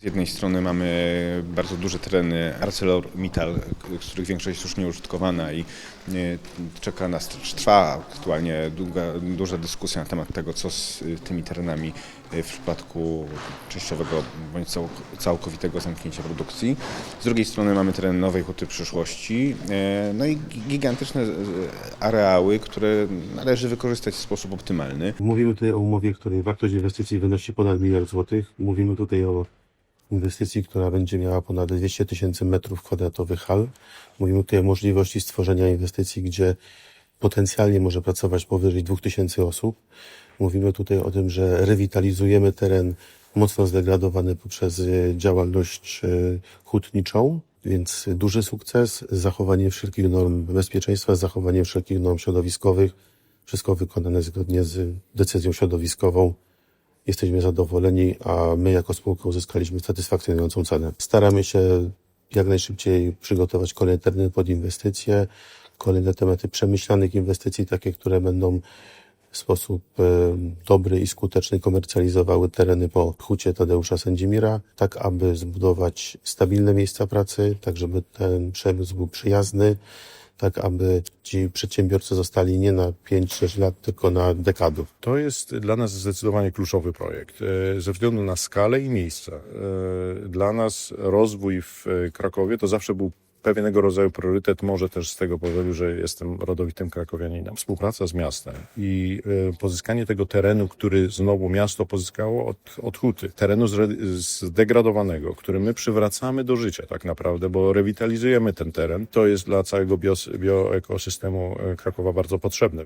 Z jednej strony mamy bardzo duże tereny ArcelorMittal, z których większość już nieużytkowana i e, czeka nas, trwa aktualnie długa, duża dyskusja na temat tego, co z e, tymi terenami e, w przypadku częściowego bądź cał- całkowitego zamknięcia produkcji. Z drugiej strony mamy teren Nowej Huty Przyszłości, no i gigantyczne areały, które należy wykorzystać w sposób optymalny. Mówimy tutaj o umowie, której wartość inwestycji wynosi ponad miliard złotych. Mówimy tutaj o inwestycji, która będzie miała ponad 200 tysięcy metrów kwadratowych hal. Mówimy tutaj o możliwości stworzenia inwestycji, gdzie potencjalnie może pracować powyżej 2000 osób. Mówimy tutaj o tym, że rewitalizujemy teren mocno zdegradowany poprzez e, działalność e, hutniczą, więc duży sukces, zachowanie wszelkich norm bezpieczeństwa, zachowanie wszelkich norm środowiskowych, wszystko wykonane zgodnie z decyzją środowiskową. Jesteśmy zadowoleni, a my jako spółka uzyskaliśmy satysfakcjonującą cenę. Staramy się jak najszybciej przygotować kolejne tereny pod inwestycje, kolejne tematy przemyślanych inwestycji, takie, które będą w sposób dobry i skuteczny komercjalizowały tereny po hucie Tadeusza Sędzimira, tak aby zbudować stabilne miejsca pracy, tak żeby ten przemysł był przyjazny, tak aby ci przedsiębiorcy zostali nie na 5-6 lat, tylko na dekady. To jest dla nas zdecydowanie kluczowy projekt e, ze względu na skalę i miejsca. E, Dla nas rozwój w e, Krakowie to zawsze był pewnego rodzaju priorytet, może też z tego powodu, że jestem rodowitym krakowianinem. Współpraca z miastem i e, pozyskanie tego terenu, który znowu miasto pozyskało od, od huty, terenu zdegradowanego, który my przywracamy do życia tak naprawdę, bo rewitalizujemy ten teren. To jest dla całego bioekosystemu e, Krakowa bardzo potrzebne.